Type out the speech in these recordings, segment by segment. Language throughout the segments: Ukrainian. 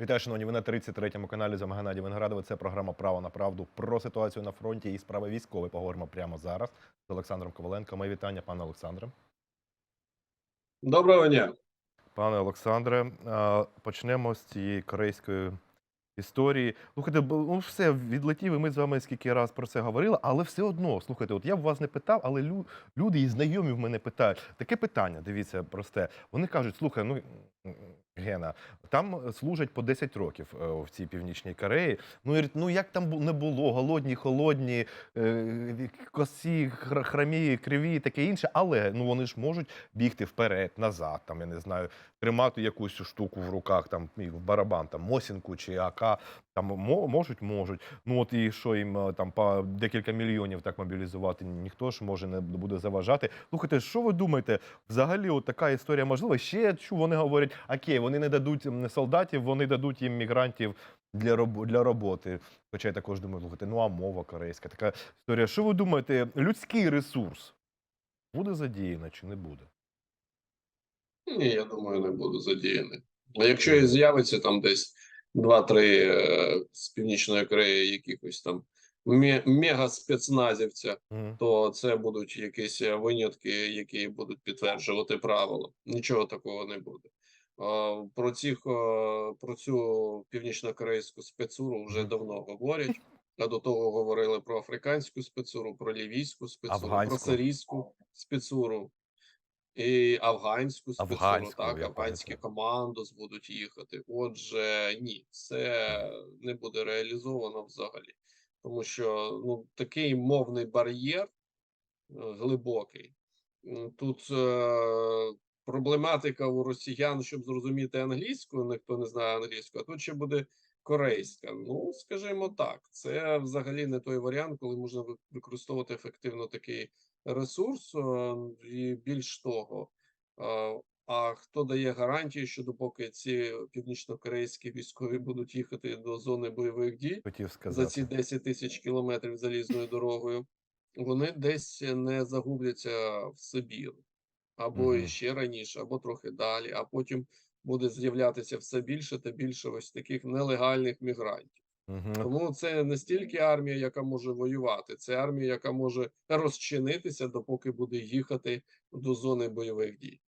Вітаю, шановні. Ви на 33-му каналі з вами Геннадій Виноградове. Це програма Право на правду про ситуацію на фронті і справи військові. Поговоримо прямо зараз з Олександром Коваленко. Мої вітання, пане Олександре. Доброго дня. Пане Олександре, почнемо з цієї корейської історії. Слухайте, ну все відлетів, і ми з вами скільки раз про це говорили, але все одно, слухайте, от я б вас не питав, але лю- люди і знайомі в мене питають. Таке питання, дивіться, просте. Вони кажуть: слухай, ну Гена, там служать по 10 років е, в цій північній Кореї. Ну, ну як там не було, голодні, холодні, е, косі, храмі, криві, і таке інше, але ну вони ж можуть бігти вперед, назад, там я не знаю, тримати якусь штуку в руках, там в барабан, там Мосінку чи АК, там можуть, можуть. Ну от і що їм е, там по декілька мільйонів так мобілізувати, ніхто ж може не буде заважати. Слухайте, що ви думаєте? Взагалі, от така історія можлива. Ще я чую, вони говорять, окей, вони не дадуть солдатів, вони дадуть їм мігрантів. Для роб... для роботи, хоча я також думаю, слухайте, ну а мова корейська, така історія. Що ви думаєте, людський ресурс буде задіяно чи не буде? Ні, я думаю, не буду задіяний. А якщо і з'явиться там десь 2-3 е, з Північної Кореї якихось там ме- мега-спецназівця, Мгм. то це будуть якісь е, винятки, які будуть підтверджувати правила. Нічого такого не буде. Про цих е, про цю північно-корейську спецуру вже давно говорять. А до того говорили про африканську спецуру, про лівійську спецуру, про Афганську. сирійську спецуру і афганську. Афганську, так, афганські командос будуть їхати. Отже, ні, це не буде реалізовано взагалі, тому що ну такий мовний бар'єр е, глибокий. Тут е, проблематика у росіян, щоб зрозуміти англійську, ніхто не знає англійську, а тут ще буде корейська. Ну, скажімо так, це взагалі не той варіант, коли можна використовувати ефективно такий ресурс. е, І більш того, е, а хто дає гарантії, що допоки ці північно-корейські військові будуть їхати до зони бойових дій, Хотів за ці 10 тисяч кілометрів залізною дорогою, вони десь не загубляться в Сибіру, або Мгм. ще раніше, або трохи далі, а потім буде з'являтися все більше та більше ось таких нелегальних мігрантів. Мгм. Тому це не стільки армія, яка може воювати, це армія, яка може розчинитися, допоки буде їхати до зони бойових дій.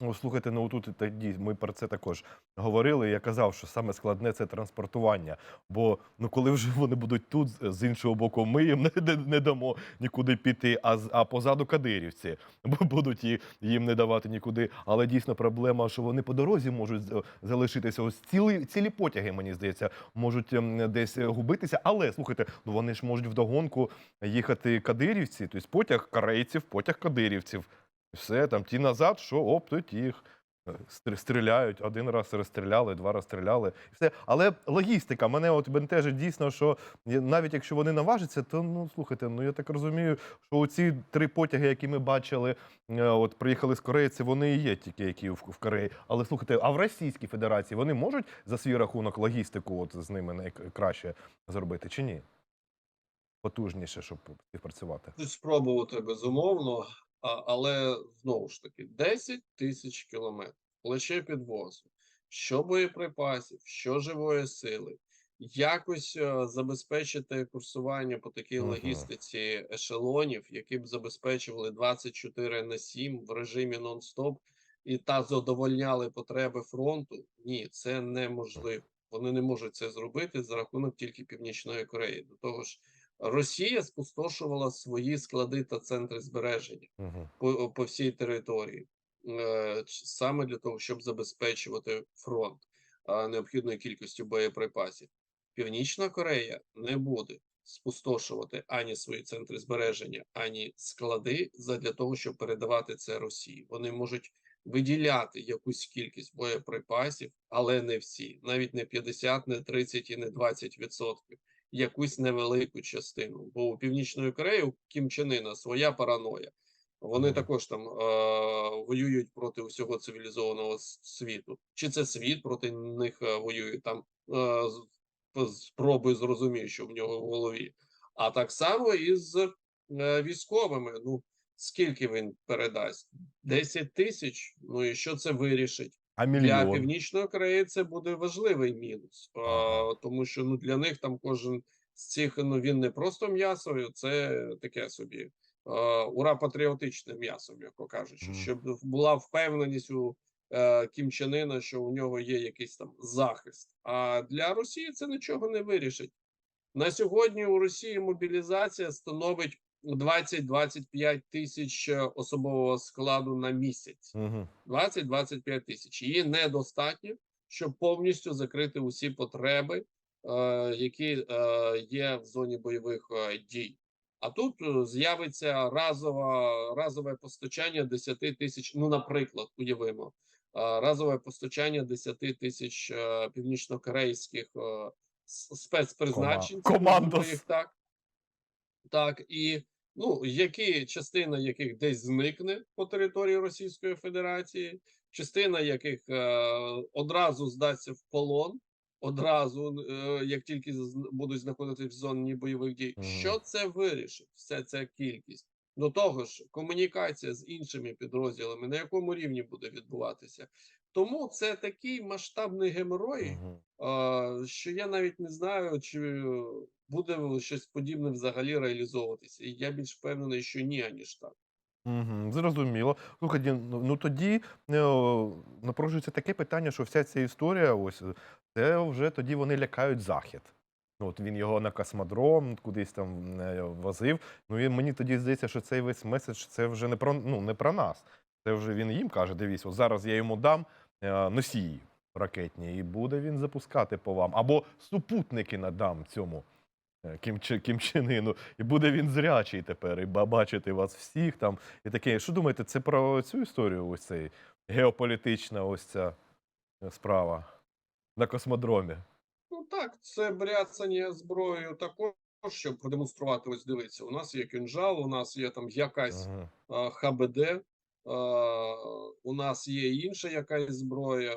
Ну, слухайте, ну тут тоді ми про це також говорили. Я казав, що саме складне це транспортування. Бо ну коли вже вони будуть тут, з- іншого боку, ми їм не, не, дамо нікуди піти, а а позаду кадирівці бо будуть їм не давати нікуди. Але дійсно проблема, що вони по дорозі можуть залишитися. Ось цілі цілі потяги, мені здається, можуть ем, десь губитися. Але слухайте, ну вони ж можуть вдогонку їхати кадирівці, тобто потяг корейців, потяг кадирівців. Все, там ті назад, що оп, то їх е, стріляють. Один раз розстріляли, два раз стріляли. і Все. Але логістика, мене от бентежить дійсно, що навіть якщо вони наважаться, то ну слухайте, ну я так розумію, що оці три потяги, які ми бачили, е, от приїхали з Кореї, це вони і є тільки, які в, Кореї. Але слухайте, а в Російській Федерації вони можуть за свій рахунок логістику от з ними най- краще зробити чи ні? Потужніше, щоб співпрацювати. Спробувати безумовно, але знову ж таки 10 тисяч кілометрів плече підвозу, що боєприпасів, що живої сили, якось е, забезпечити курсування по такій Мгм. логістиці ешелонів, які б забезпечували 24 на 7 в режимі нон-стоп і та задовольняли потреби фронту. Ні, це неможливо. Вони не можуть це зробити за рахунок тільки Північної Кореї. До того ж. Росія спустошувала свої склади та центри збереження Угу. по, по всій території, е, саме для того, щоб забезпечувати фронт е, необхідною кількістю боєприпасів. Північна Корея не буде спустошувати ані свої центри збереження, ані склади задля того, щоб передавати це Росії. Вони можуть виділяти якусь кількість боєприпасів, але не всі, навіть не 50, не 30 і не 20 відсотків якусь невелику частину. Бо у Північної Кореї у Кім Чен Ына своя параноя. Вони також там е, воюють проти усього цивілізованого світу. Чи це світ проти них е, воює там е, спробуй зрозуміти, що в нього в голові. А так само і з е, військовими. Ну скільки він передасть? 10 тисяч. Ну і що це вирішить? А Для? Північної Кореї це буде важливий мінус, а, тому що ну для них там кожен з цих ну він не просто м'ясо, це таке собі а, ура патріотичне м'ясо, м'яко кажучи, щоб була впевненість у е, Кім Чен Іна, що у нього є якийсь там захист. А для Росії це нічого не вирішить. На сьогодні у Росії мобілізація становить 20-25 тисяч е, особового складу на місяць. Угу. 20-25 тисяч. Її недостатньо, щоб повністю закрити усі потреби, е, які е, є в зоні бойових е, дій. А тут з'явиться разова, разове постачання 10 тисяч, ну, наприклад, уявимо, разове постачання 10 тисяч північнокорейських с- спецпризначенців, Командос. так. Так, і ну, які частина яких десь зникне по території Російської Федерації, частина яких е, одразу здасться в полон, одразу, е, як тільки будуть знаходитися в зоні бойових дій. Мгм. Що це вирішить? Вся ця кількість. До того ж, комунікація з іншими підрозділами, на якому рівні буде відбуватися. Тому це такий масштабний геморой, Угу. а, що я навіть не знаю, чи буде щось подібне взагалі реалізовуватися. І я більш впевнений, що ні, аніж так. Угу, зрозуміло. Слухайте, ну ну тоді е, о, напружується таке питання, що вся ця історія, ось це вже тоді вони лякають захід. Ну, от він його на космодром кудись там е, возив. Ну і мені тоді здається, що цей весь меседж це вже не про ну не про нас. Це вже він їм каже: дивись, от зараз я йому дам е, носії ракетні, і буде він запускати по вам. Або супутники надам цьому е, Кім, Чи- Кім Чен Іну, і буде він зрячий тепер, і бачити вас всіх там. І таке. Що думаєте, це про цю історію? Ось цей геополітична ось ця е, справа на космодромі? Ну так, це бряцання зброєю також, щоб продемонструвати. Ось дивіться, у нас є кінжал, у нас є там якась Ага. а, ХБД, а, у нас є інша якась зброя.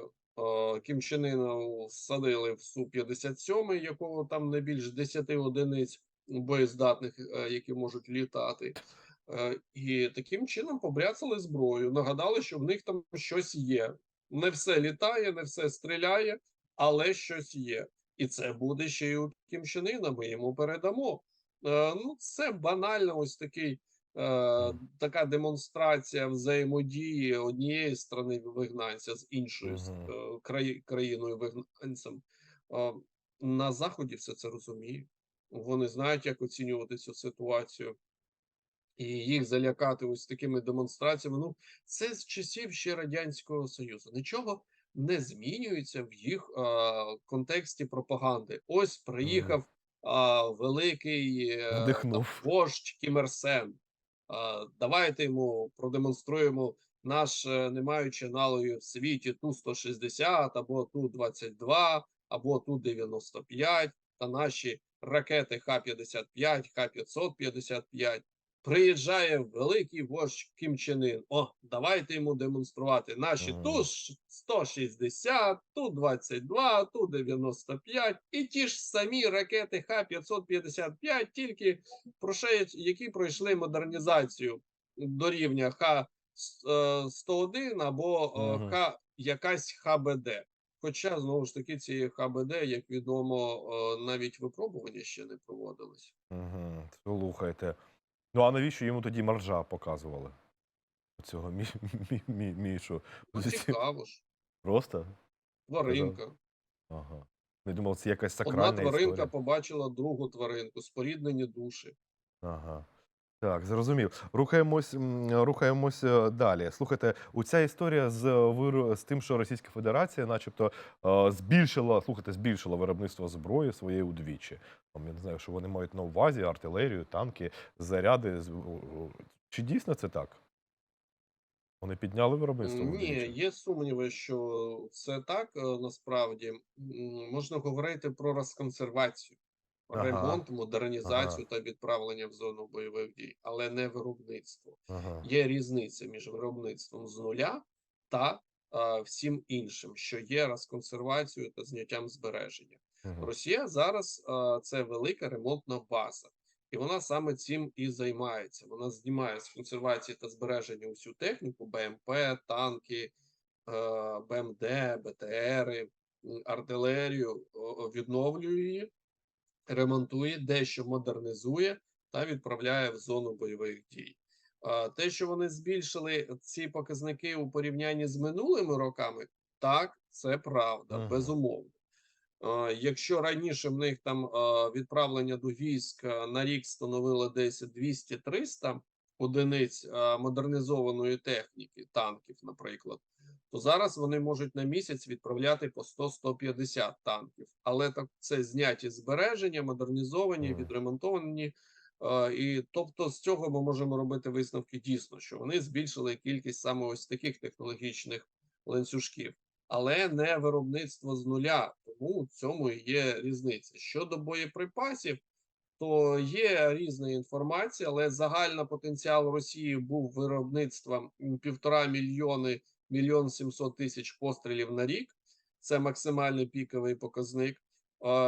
Кім Іна всадили в Су-57, якого там не більш 10 одиниць боєздатних, е, які можуть літати. Е, І таким чином побряцали зброю, нагадали, що в них там щось є. Не все літає, не все стріляє, але щось є. І це буде ще й у Кім Іна, ми йому передамо. Е, Ну, це банально ось такий така демонстрація взаємодії однієї сторони вигнанця з іншою е, краї- країною вигнанцем. Е, На заході все це розуміють. Вони знають, як оцінювати цю ситуацію. І їх залякати ось такими демонстраціями. Ну, це з часів ще Радянського Союзу. Нічого не змінюється в їх е, контексті пропаганди. Ось приїхав а, великий е, вождь Кім Ір Сен. А, давайте йому продемонструємо наш, е, не маючи аналогів в світі Ту-160 або Ту-22 або Ту-95 та наші ракети Х-55, Х-555. Приїжджає великий вождь Кім Чен Ін. О, давайте йому демонструвати наші Мгм. Ту-160, Ту-22, Ту-95 і ті ж самі ракети Х-555, тільки які пройшли модернізацію до рівня Х-101 або е, Х якась ХБД. Хоча, знову ж таки, ці ХБД, як відомо, е, навіть випробування ще не проводились. Угу. Слухайте. Ну а навіщо йому тоді маржа показували? Цього мі, мі, мі, мішу. Ну, цікаво ж. Просто? Тваринка. Ага. Не думав, це якась Одна тваринка історія. побачила другу тваринку, споріднені душі. Ага. Так, зрозумів. Рухаємось, рухаємось е, далі. Слухайте, у ця історія з вир- з тим, що Російська Федерація, начебто, е, збільшила, слухайте, збільшила виробництво зброї своєї удвічі. Я не знаю, що вони мають на увазі, артилерію, танки, заряди. Чи дійсно це так? Вони підняли виробництво? Ні, є сумніви, що це так е, насправді. Можна говорити про розконсервацію, Ага. ремонт, модернізацію та відправлення в зону бойових дій, але не виробництво. Ага. Є різниця між виробництвом з нуля та е, всім іншим, що є розконсервацією та зняттям збереження. Мгм. Росія зараз е, це велика ремонтна база, і вона саме цим і займається. Вона знімає з консервації та збереження усю техніку, БМП, танки, БМД, БТРи, артилерію, відновлює її, ремонтує, дещо модернізує та відправляє в зону бойових дій. Те, що вони збільшили ці показники у порівнянні з минулими роками, так, це правда, Мгм. безумовно. Якщо раніше в них там відправлення до військ на рік становило десь 200-300 одиниць модернізованої техніки, танків, наприклад, то зараз вони можуть на місяць відправляти по 100-150 танків. Але так це зняті збереження, модернізовані, відремонтовані. А, І тобто з цього ми можемо робити висновки дійсно, що вони збільшили кількість саме ось таких технологічних ланцюжків але не виробництво з нуля. Тому в цьому і є різниця. Щодо боєприпасів, то є різна інформація, але загальний потенціал Росії був виробництвом півтора мільйони мільйон сімсот тисяч пострілів на рік. Це максимальний піковий показник.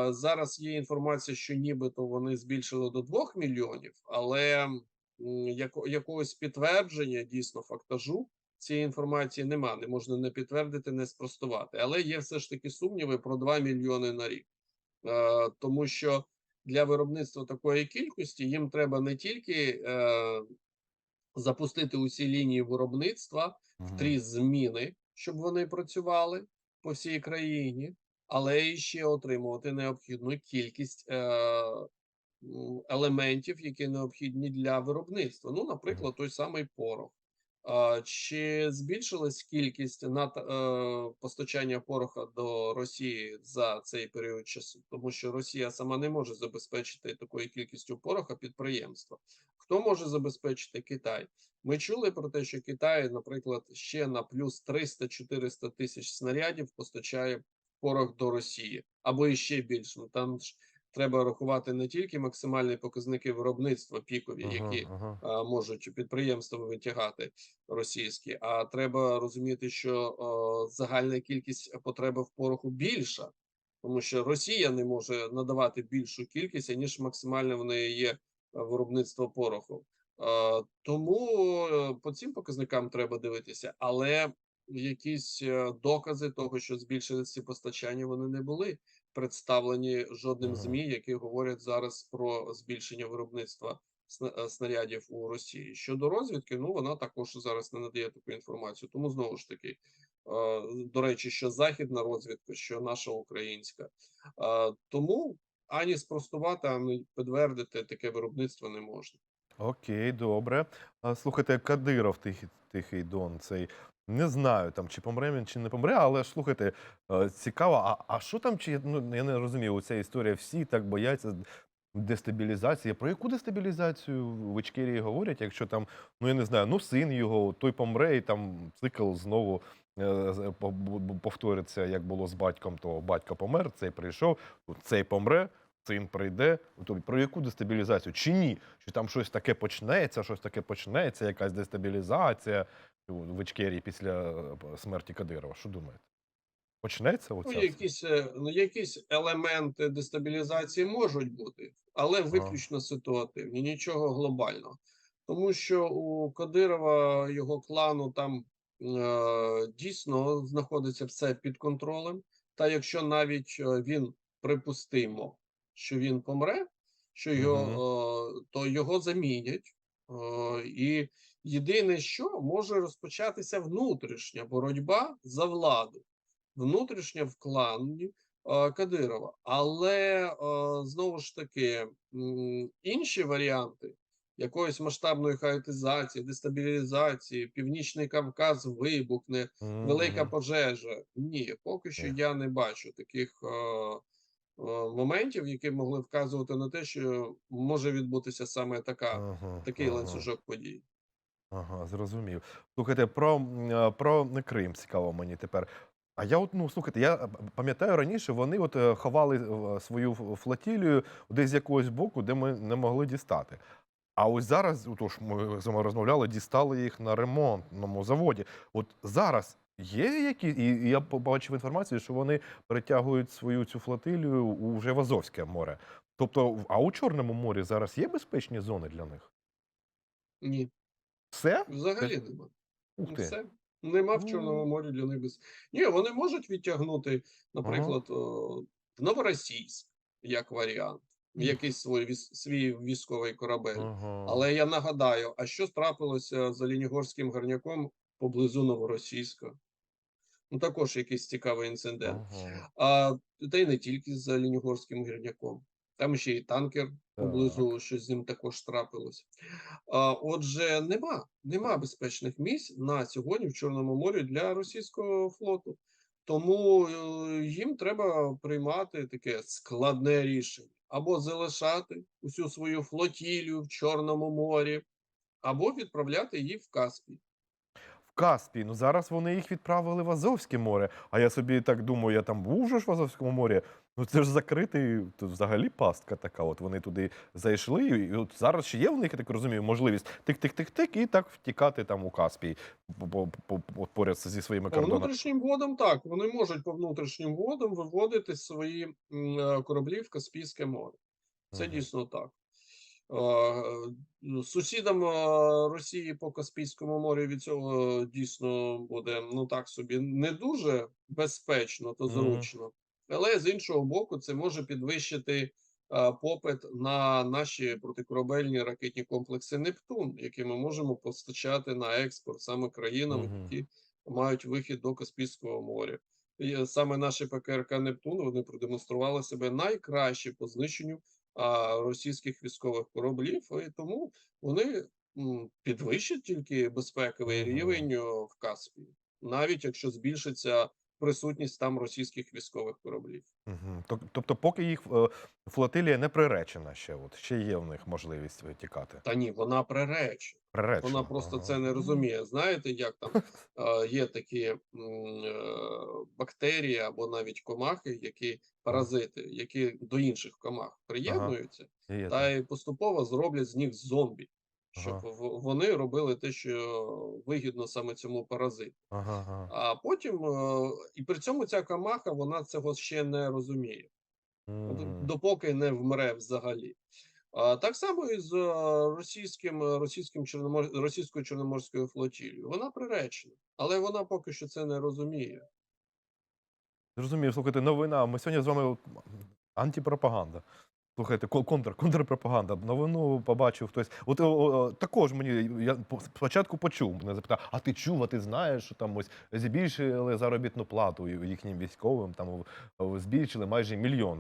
Зараз є інформація, що нібито вони збільшили до 2 мільйонів, але яко- якогось підтвердження дійсно фактажу цієї інформації нема, не можна не підтвердити, не спростувати. Але є все ж таки сумніви про 2 мільйони на рік, тому що для виробництва такої кількості їм треба не тільки е, запустити усі лінії виробництва в три зміни, щоб вони працювали по всій країні, але і ще отримувати необхідну кількість е, елементів, які необхідні для виробництва. Ну, наприклад, той самий порох. Чи збільшилась кількість над, е, постачання пороха до Росії за цей період часу? Тому що Росія сама не може забезпечити такою кількістю пороха підприємства. Хто може забезпечити Китай? Ми чули про те, що Китай, наприклад, ще на плюс 300-400 тисяч снарядів постачає порох до Росії або іще більше. Ну там ж треба рахувати не тільки максимальні показники виробництва пікові, Ага, які ага. а, можуть підприємства витягати російські. А треба розуміти, що о, загальна кількість потреби в пороху більша, тому що Росія не може надавати більшу кількість, ніж максимально в неї є е, виробництво пороху. Е, Тому е, по цим показникам треба дивитися, але якісь е, докази того, що збільшилися ці постачання, вони не були представлені жодним. ЗМІ, які говорять зараз про збільшення виробництва е, снарядів у Росії. Щодо розвідки, ну вона також зараз не надає таку інформацію. Тому знову ж таки, е, до речі, що західна розвідка, що наша українська. Е, Тому ані спростувати, ані підтвердити таке виробництво не можна. Окей, добре. Слухайте, Кадиров Тихий, Тихий Дон, цей. Не знаю, там, чи помре він, чи не помре, але слухайте, е, цікаво, а, а що там, чи ну, я не розумію, оця історія, всі так бояться дестабілізації. Про яку дестабілізацію в Ічкерії говорять, якщо там, ну я не знаю, ну син його, той помре, і там цикл знову е, бу- повториться, як було з батьком, то батько помер, цей прийшов, цей помре, син прийде. Тобто про яку дестабілізацію? Чи ні? Чи там щось таке почнеться, щось таке почнеться, якась дестабілізація в Ічкерії після смерті Кадирова? Що думаєте? Почнеться оця? Ну, якісь, е, ну, якісь елементи дестабілізації можуть бути, але виключно ситуативні, нічого глобального. Тому що у Кадирова його клану там е, дійсно знаходиться все під контролем. Та якщо навіть е, він припустимо, що він помре, що його, е, то його замінять. Е, і єдине, що може розпочатися внутрішня боротьба за владу внутрішня в клані е, Кадирова. Але е, знову ж таки інші варіанти якоїсь масштабної хаотизації, дестабілізації, Північний Кавказ вибухне, велика пожежа. Ні, поки що я не бачу таких е, моментів, які могли вказувати на те, що може відбутися саме така, Ага, такий ага. ланцюжок подій. Ага, зрозумів. Слухайте, про, е, про Крим цікаво мені тепер. А я от, ну слухайте, я пам'ятаю раніше, вони от е, ховали свою флотілію десь з якогось боку, де ми не могли дістати. А ось зараз, тож ми з вами розмовляли, дістали їх на ремонтному заводі. От зараз є які, і я побачив інформацію, що вони перетягують свою цю флотилію у вже в Азовське море. Тобто, а у Чорному морі зараз є безпечні зони для них? Ні, Все? взагалі нема. Ух ти. Все. Нема в Ну. Чорному морі для них без. Ні, вони можуть відтягнути, наприклад, о, в Новоросійськ як варіант, якийсь свій, свій військовий корабель. Ага. Але я нагадаю, а що трапилося з Оленігорським гарняком поблизу Новоросійська? Ну, також якийсь цікавий інцидент. Ага. А, та й не тільки з Оленігорським гірняком. Там ще й танкер поблизу, що з ним також трапилось. А, отже, нема, нема безпечних місць на сьогодні в Чорному морі для російського флоту. Тому е, їм треба приймати таке складне рішення: або залишати усю свою флотілію в Чорному морі, або відправляти її в Каспій. В Каспій. Ну зараз вони їх відправили в Азовське море. А я собі так думаю, я там був же ж в Азовському морі. Ну це ж закритий, то взагалі пастка така. От вони туди зайшли, і от зараз ще є в них, я так розумію, можливість тик-тик-тик-тик і так втікати там у Каспій по- по- по- поряд зі своїми кордонами. внутрішнім водам так, вони можуть по внутрішнім водам виводити свої е, кораблі в Каспійське море. Це Мгм. дійсно так. Е, Сусідам е, Росії по Каспійському морю від цього дійсно буде ну так собі не дуже безпечно та зручно, але з іншого боку, це може підвищити е, попит на наші протикорабельні ракетні комплекси Нептун, які ми можемо постачати на експорт саме країнам, Мгм. які мають вихід до Каспійського моря. І е, саме наші ПКРК Нептун вони продемонстрували себе найкраще по знищенню а, російських військових кораблів, і тому вони підвищать тільки безпековий рівень в Каспії, навіть якщо збільшиться присутність там російських військових кораблів. Тоб- Тобто, поки їх е, флотилія не приречена ще, от ще є в них можливість втікати. Та ні, вона приречена. Приречена. Вона просто ага. це не розуміє. Знаєте, як там е, є такі е, бактерії або навіть комахи, які паразити, які до інших комах приєднуються, є та й поступово зроблять з них зомбі, щоб Ага. вони робили те, що вигідно саме цьому паразиту. Ага, ага. А потім е, і при цьому ця комаха вона цього ще не розуміє. Мгм. допоки не вмре взагалі. А, так само і з е, російським, е, російським чорномор... російською чорноморською флотілією. Вона приречена, але вона поки що це не розуміє. Зрозумів, слухайте, новина. Ми сьогодні з вами антипропаганда. Слухайте, кон- контр, контрпропаганда. Новину побачив хтось. От о, о, також мені я по- спочатку почув, мене запитав, а ти чув, а ти знаєш, що там ось збільшили заробітну плату їхнім військовим, там збільшили майже мільйон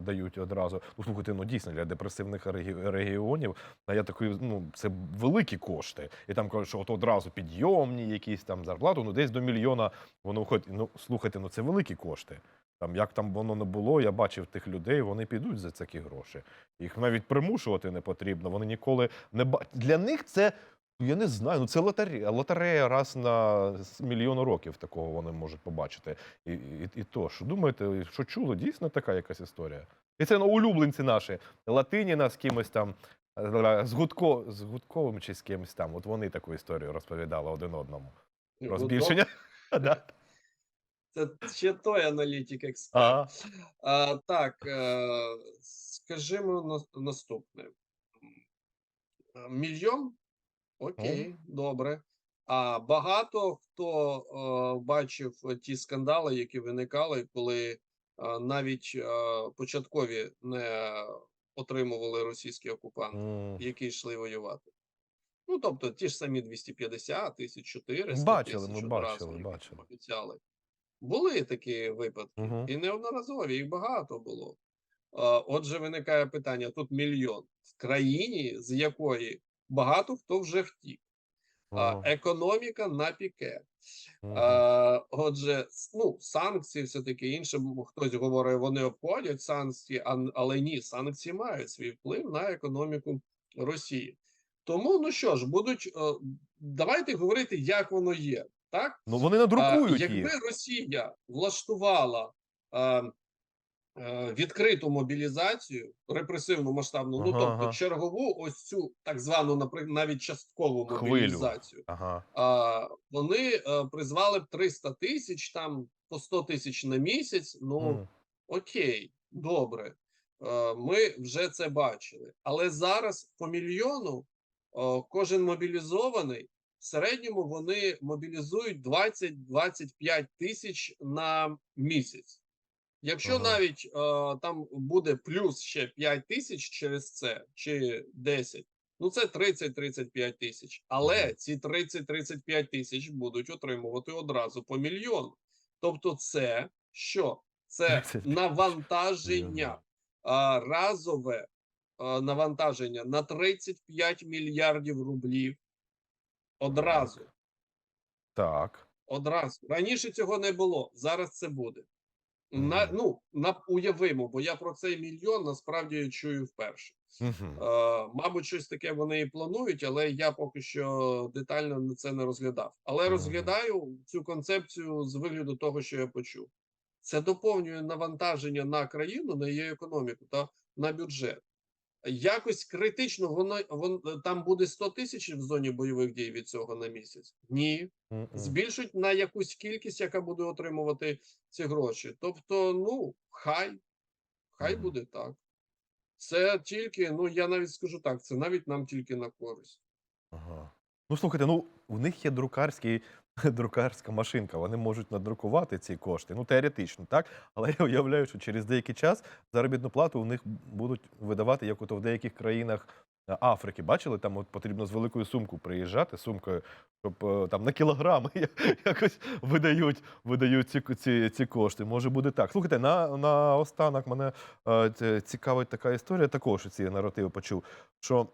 дають одразу. Ну слухайте, ну дійсно для депресивних регі- регіонів. А я такий, ну це великі кошти. І там кажуть, що от одразу підйомні якісь там зарплату, ну десь до мільйона воно виходить. Ну слухайте, ну це великі кошти. Там як там воно не було, я бачив тих людей, вони підуть за такі гроші. Їх навіть примушувати не потрібно. Вони ніколи не ба... Для них це. Я не знаю, ну це лотерея. Лотерея раз на мільйон років такого вони можуть побачити. І, і, і то, що думаєте, що чули, дійсно така якась історія. І це ну, улюбленці наші. Латиніна з кимось там, е, з, Гудко, з Гудковим чи з кимось там. От вони таку історію розповідали один одному. Про Гудок збільшення. Да. Це ще той аналітик експерт. А, так, е, скажімо наступне. Мільйон? Окей, добре. А багато хто е, бачив ті скандали, які виникали, коли е, навіть початкові не отримували російські окупанти, які йшли воювати. Ну, тобто ті ж самі 250 тисяч 400 Бачили, ми бачили, бачили. обіцяли. Були такі випадки, Мгм. і неодноразові, їх багато було. Отже, виникає питання: тут мільйон в країні, з якої багато хто вже втік, а, економіка на піке. А, Отже, ну, санкції, все таке інше. Хтось говорить, вони обходять санкції, але ні, санкції мають свій вплив на економіку Росії. Тому, ну що ж, будуть е, давайте говорити, як воно є. Так, Ну вони а, надрукують якби їх. Росія влаштувала е, е, відкриту мобілізацію, репресивну масштабну, ну тобто ага. чергову, ось цю так звану, наприклад, навіть часткову мобілізацію, Ага. а, вони е, призвали б 300 тисяч, там по 100 тисяч на місяць. Ну Мгм. окей, добре. Е, Ми вже це бачили. Але зараз по мільйону кожен мобілізований В середньому вони мобілізують 20-25 тисяч на місяць. Якщо Ага. навіть е, там буде плюс ще 5 тисяч через це, чи 10, ну це 30-35 тисяч. Але Мгм. ці 30-35 тисяч будуть отримувати одразу по мільйону. Тобто, це що? Це 35 навантаження, а, разове а, навантаження на 35 мільярдів рублів одразу. Так. Одразу. Раніше цього не було, зараз це буде. На, ну, на, уявимо, бо я про цей мільйон насправді чую вперше. Мгм. Е, мабуть, щось таке вони і планують, але я поки що детально на це не розглядав. Але Мгм. розглядаю цю концепцію з вигляду того, що я почув. Це доповнює навантаження на країну, на її економіку та на бюджет. Якось критично воно вон там буде 100 тисяч в зоні бойових дій від цього на місяць. Ні, Мгм. збільшить на якусь кількість, яка буде отримувати ці гроші. Тобто, ну хай, хай буде так. Це тільки, ну я навіть скажу так, це навіть нам тільки на користь. Ага. Ну, слухайте, ну у них є друкарський, друкарська машинка. Вони можуть надрукувати ці кошти. Ну, теоретично, так. Але я уявляю, що через деякий час заробітну плату у них будуть видавати, як ото в деяких країнах е, Африки. Бачили, там от потрібно з великою сумкою приїжджати, сумкою, щоб е, там на кілограми якось видають, видають ці, ці, ці кошти. Може буде так. Слухайте, на, на останок мене е, цікавить така історія, також ці наративи почув. Що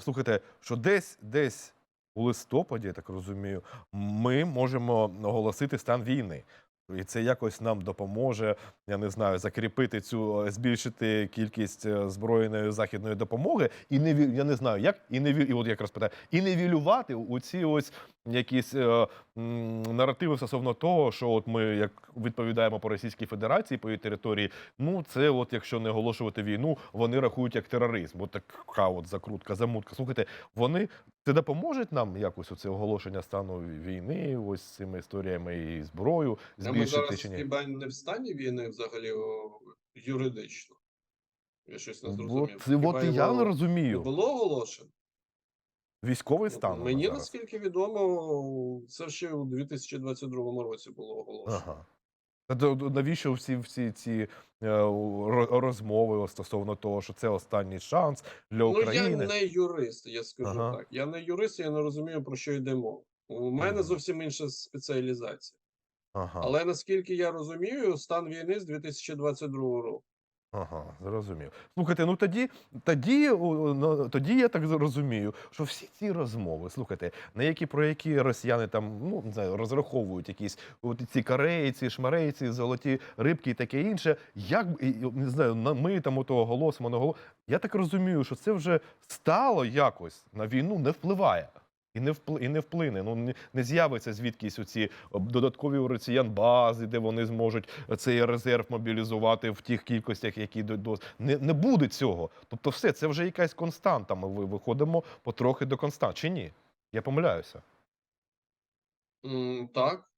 слухайте, що десь десь у листопаді, я так розумію, ми можемо оголосити стан війни. І це якось нам допоможе, я не знаю, закріпити цю е, збільшити кількість е, збройної західної допомоги, і не я не знаю, як і не і от якраз питаю, і нівелювати у ці ось якісь е, м, наративи стосовно того, що от ми як відповідаємо по Російській Федерації по її території. Ну це от якщо не оголошувати війну, вони рахують як тероризм. От така от закрутка, замутка. Слухайте, вони це допоможе нам якось оце оголошення стану війни, ось цими історіями і зброю ми збільшити зараз чи ні? хіба не в стані війни взагалі юридично? Я щось не зрозумів. от і я не не розумію. було оголошено? Військовий Ну, стан. Мені зараз. наскільки відомо, це ще у 2022 році було оголошено. Ага. Навіщо всі, всі ці е, розмови стосовно того, що це останній шанс для Ну, я не юрист, я скажу Ага. так. Я не юрист, я не розумію, про що йде мова. У мене зовсім інша спеціалізація. Ага. Але наскільки я розумію, стан війни з 2022 року. Ага, зрозумів. Слухайте, ну тоді, тоді, ну, тоді я так зрозумію, що всі ці розмови, слухайте, на які про які росіяни там ну не знаю, розраховують якісь от ці корейці, шмарейці, золоті рибки і таке інше. Як не знаю, на- ми там ото голосимо на голос. Я так розумію, що це вже стало якось на війну не впливає. І не впли, і не вплине. Ну не, не з'явиться звідкись оці додаткові у росіян бази, де вони зможуть цей резерв мобілізувати в тих кількостях, які до, не, не буде цього. Тобто, все це вже якась константа. Ми виходимо потрохи до констант. Чи ні? Я помиляюся. М, Так,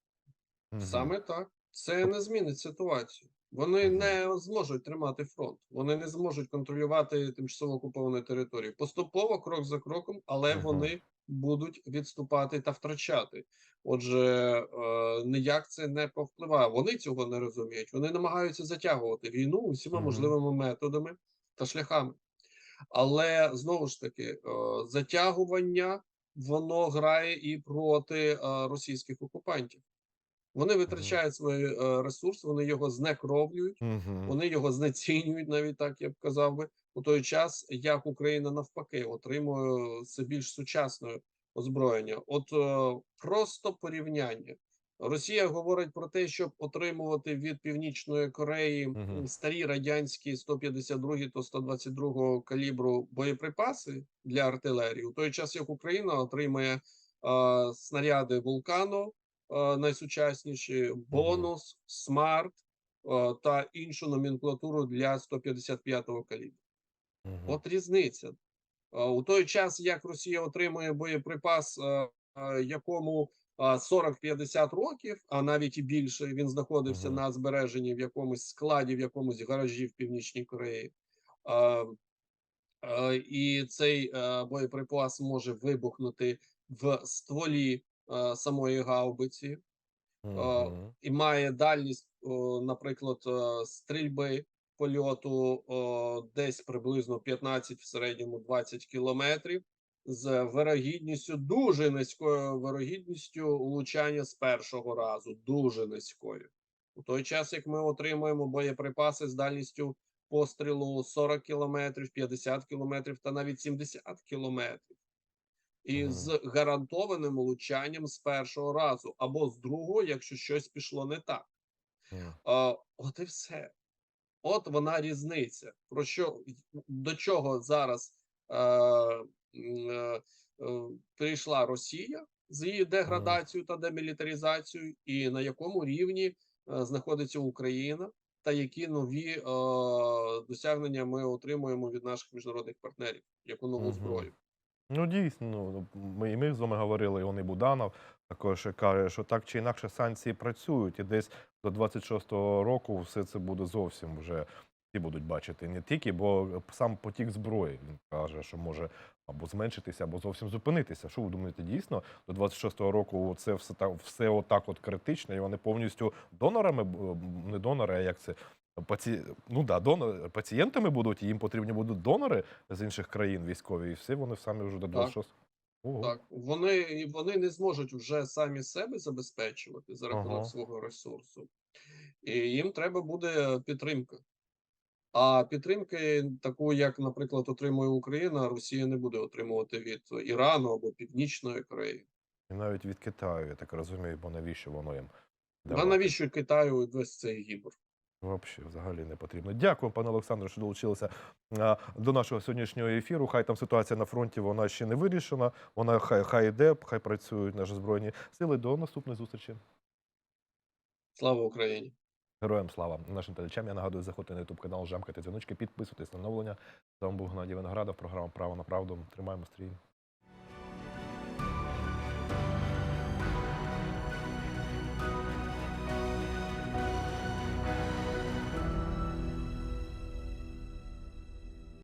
Мгм. саме так. Це не змінить ситуацію. Вони не зможуть тримати фронт. Вони не зможуть контролювати тимчасово окуповані території. Поступово, крок за кроком, але вони будуть відступати та втрачати. Отже, е, ніяк це не повпливає. Вони цього не розуміють. Вони намагаються затягувати війну усіма можливими методами та шляхами. Але знову ж таки, е, затягування воно грає і проти е, російських окупантів. Вони витрачають свій е, ресурс, вони його знекровлюють, вони його знецінюють, навіть так я б казав би, у той час, як Україна навпаки отримує все більш сучасне озброєння. От е, просто порівняння. Росія говорить про те, щоб отримувати від Північної Кореї м, Мгм. старі радянські 152 та 122 калібру боєприпаси для артилерії, у той час як Україна отримує е, снаряди вулкану, найсучасніші бонус, смарт е, та іншу номенклатуру для 155-го калібру. Мгм. От різниця. Е, У той час, як Росія отримує боєприпас, е, е, якому е, 40-50 років, а навіть і більше, він знаходився Мгм. на збереженні в якомусь складі, в якомусь гаражі в Північній Кореї. Е, е, І цей е, боєприпас може вибухнути в стволі е, самої гаубиці Мгм. і має дальність, наприклад, е, стрільби польоту десь приблизно 15, в середньому 20 кілометрів, з вирогідністю, дуже низькою вирогідністю влучання з першого разу, дуже низькою. У той час, як ми отримуємо боєприпаси з дальністю пострілу 40 кілометрів, 50 кілометрів та навіть 70 кілометрів. І з гарантованим влучанням з першого разу, або з другого, якщо щось пішло не так. Мгм. От і все. От вона різниця. Про що до чого зараз е, е, е, прийшла Росія з її деградацією та демілітаризацією, і на якому рівні е, знаходиться Україна, та які нові е, досягнення ми отримуємо від наших міжнародних партнерів, яку нову зброю. Ну, дійсно, ну, ми і ми з вами говорили, і вони Буданов також каже, що так чи інакше санкції працюють, і десь до 26-го року все це буде зовсім вже всі будуть бачити не тільки, бо сам потік зброї він каже, що може або зменшитися, або зовсім зупинитися. Що ви думаєте, дійсно до 26-го року це все так, все отак от критично, і вони повністю донорами, не донори, а як це? Паці... Ну да, донор... пацієнтами будуть, і їм потрібні будуть донори з інших країн військові, і всі вони самі вже до 26 Ого. Так, вони, вони не зможуть вже самі себе забезпечувати за рахунок Ага. свого ресурсу, і їм треба буде підтримка. А підтримки, таку, як, наприклад, отримує Україна, Росія не буде отримувати від Ірану або Північної Кореї. І навіть від Китаю, я так розумію, бо навіщо воно їм? А навіщо Китаю весь цей гібр? Вообще, взагалі не потрібно. Дякую, пане Олександре, що долучилися а, до нашого сьогоднішнього ефіру. Хай там ситуація на фронті вона ще не вирішена. Вона хай хай йде, хай працюють наші збройні сили. До наступної зустрічі. Слава Україні! Героям слава нашим телечам. Я нагадую, заходьте на ютуб канал, жамкайте дзвіночки, підписуйтесь на оновлення. З вами був Геннадій Виноградов, програма Право на правду. Тримаємо стрій.